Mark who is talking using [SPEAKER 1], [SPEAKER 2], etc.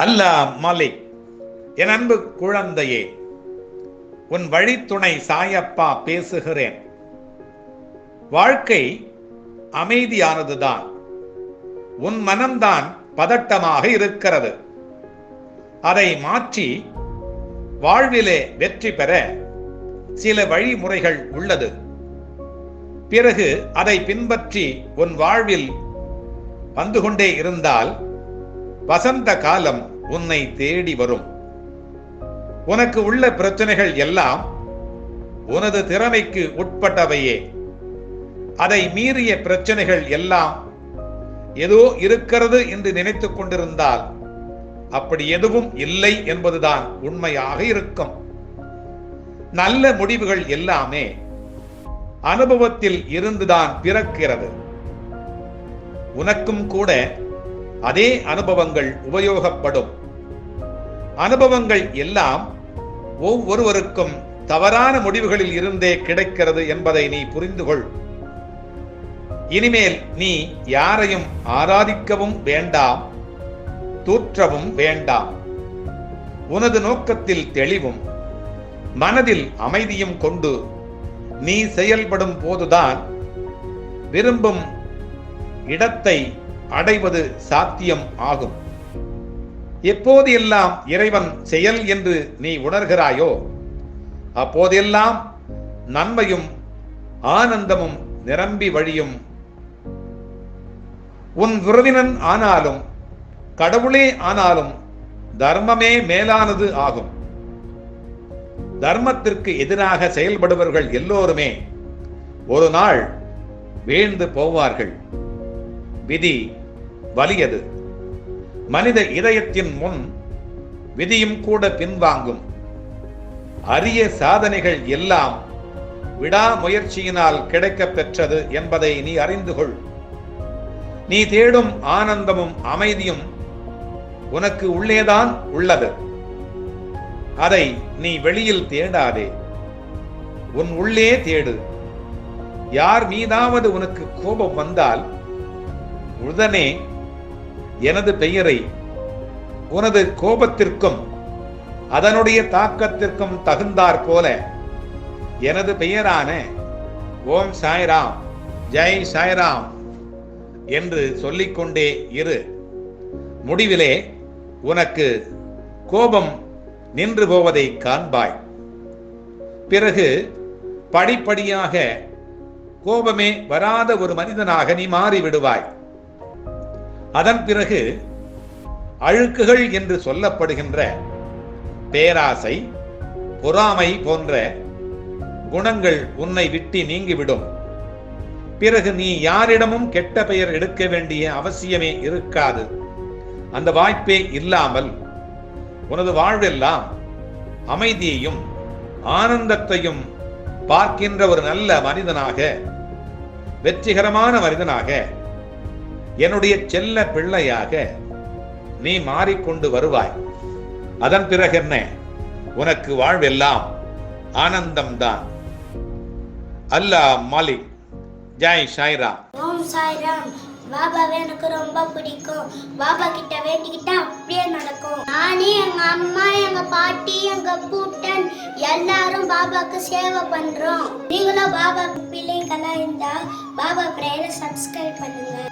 [SPEAKER 1] அல்லா மாலிக் என் அன்பு குழந்தையே உன் வழித்துணை சாயப்பா பேசுகிறேன். வாழ்க்கை அமைதியானதுதான். உன் மனம்தான் பதட்டமாக இருக்கிறது. அதை மாற்றி வாழ்விலே வெற்றி பெற சில வழிமுறைகள் உள்ளது. பிறகு அதை பின்பற்றி உன் வாழ்வில் வந்து கொண்டே இருந்தால் வசந்த காலம் உன்னை தேடி வரும். உனக்கு உள்ள பிரச்சனைகள் எல்லாம் உனது திறமைக்கு உட்பட்டவையே. அதை மீறிய பிரச்சனைகள் எல்லாம் ஏதோ இருக்கிறது என்று நினைத்துக் கொண்டிருந்தால் அப்படி எதுவும் இல்லை என்பதுதான் உண்மையாக இருக்கும். நல்ல முடிவுகள் எல்லாமே அனுபவத்தில் இருந்துதான் பிறக்கிறது. உனக்கும் கூட அதே அனுபவங்கள் உபயோகப்படும். அனுபவங்கள் எல்லாம் ஒவ்வொருவருக்கும் தவறான முடிவுகளில் இருந்தே கிடைக்கிறது என்பதை நீ புரிந்து கொள் இனிமேல் நீ யாரையும் ஆராதிக்கவும் வேண்டாம் தூற்றவும் வேண்டாம். உனது நோக்கத்தில் தெளிவும் மனதில் அமைதியும் கொண்டு நீ செயல்படும் போதுதான் விரும்பும் இடத்தை அடைவது சாத்தியம் ஆகும். எப்போது எல்லாம் இறைவன் செயல் என்று நீ உணர்கிறாயோ அப்போதெல்லாம் நன்மையும் ஆனந்தமும் நிரம்பி வழியும். உன் விருதினன் ஆனாலும் கடவுளே ஆனாலும் தர்மமே மேலானது ஆகும். தர்மத்திற்கு எதிராக செயல்படுபவர்கள் எல்லோருமே ஒரு நாள் வீழ்ந்து போவார்கள். விதி வலியது மனித இதயத்தின் முன் விதியும் கூட பின்வாங்கும். அரிய சாதனைகள் எல்லாம் விடாமுயற்சியினால் கிடைக்கப் பெற்றது என்பதை நீ அறிந்து கொள். நீ தேடும் ஆனந்தமும் அமைதியும் உனக்கு உள்ளேதான் உள்ளது. அதை நீ வெளியில் தேடாதே. உன் உள்ளே தேடு. யார் மீதாவது உனக்கு கோபம் வந்தால் உடனே எனது பெயரை உனது கோபத்திற்கும் அதனுடைய தாக்கத்திற்கும் தகுந்தாற் போல எனது பெயரான ஓம் சாய்ராம் ஜெய் சாய்ராம் என்று சொல்லிக்கொண்டே இரு. முடிவிலே உனக்கு கோபம் நின்று போவதை காண்பாய். பிறகு படிப்படியாக கோபமே வராத ஒரு மனிதனாக நீ மாறிவிடுவாய். அதன் பிறகு அழுக்குகள் என்று சொல்லப்படுகின்ற பேராசை பொறாமை போன்ற குணங்கள் உன்னை விட்டு நீங்கிவிடும். பிறகு நீ யாரிடமும் கெட்ட பெயர் எடுக்க வேண்டிய அவசியமே இருக்காது. அந்த வாய்ப்பே இல்லாமல் உனது வாழ்வெல்லாம் அமைதியையும் ஆனந்தத்தையும் பார்க்கின்ற ஒரு நல்ல மனிதனாக வெற்றிகரமான மனிதனாக என்னுடைய செல்ல பிள்ளையாக நீ மாறிக்கொண்டு வருவாய். அதன் பிறகு என்ன? உனக்கு வாழ்வெல்லாம் ஆனந்தம்தான். அல்லாஹ் மாலிக் ஜாய் சாய்ரா
[SPEAKER 2] ஓம் சாய்ராம். பாபாவை எனக்கு ரொம்ப பிடிக்கும். பாபா கிட்ட வேண்டிக்கிட்டா அப்படியே நடக்கும். நானே எங்க அம்மா எங்க பாட்டி எங்க பூட்டன் எல்லாரும் பாபாக்கு சேவை பண்றோம். நீங்களும் பாபா பிள்ளைங்களா இருந்தா பாபா பிரேயரை சப்ஸ்கிரைப் பண்ணுங்க.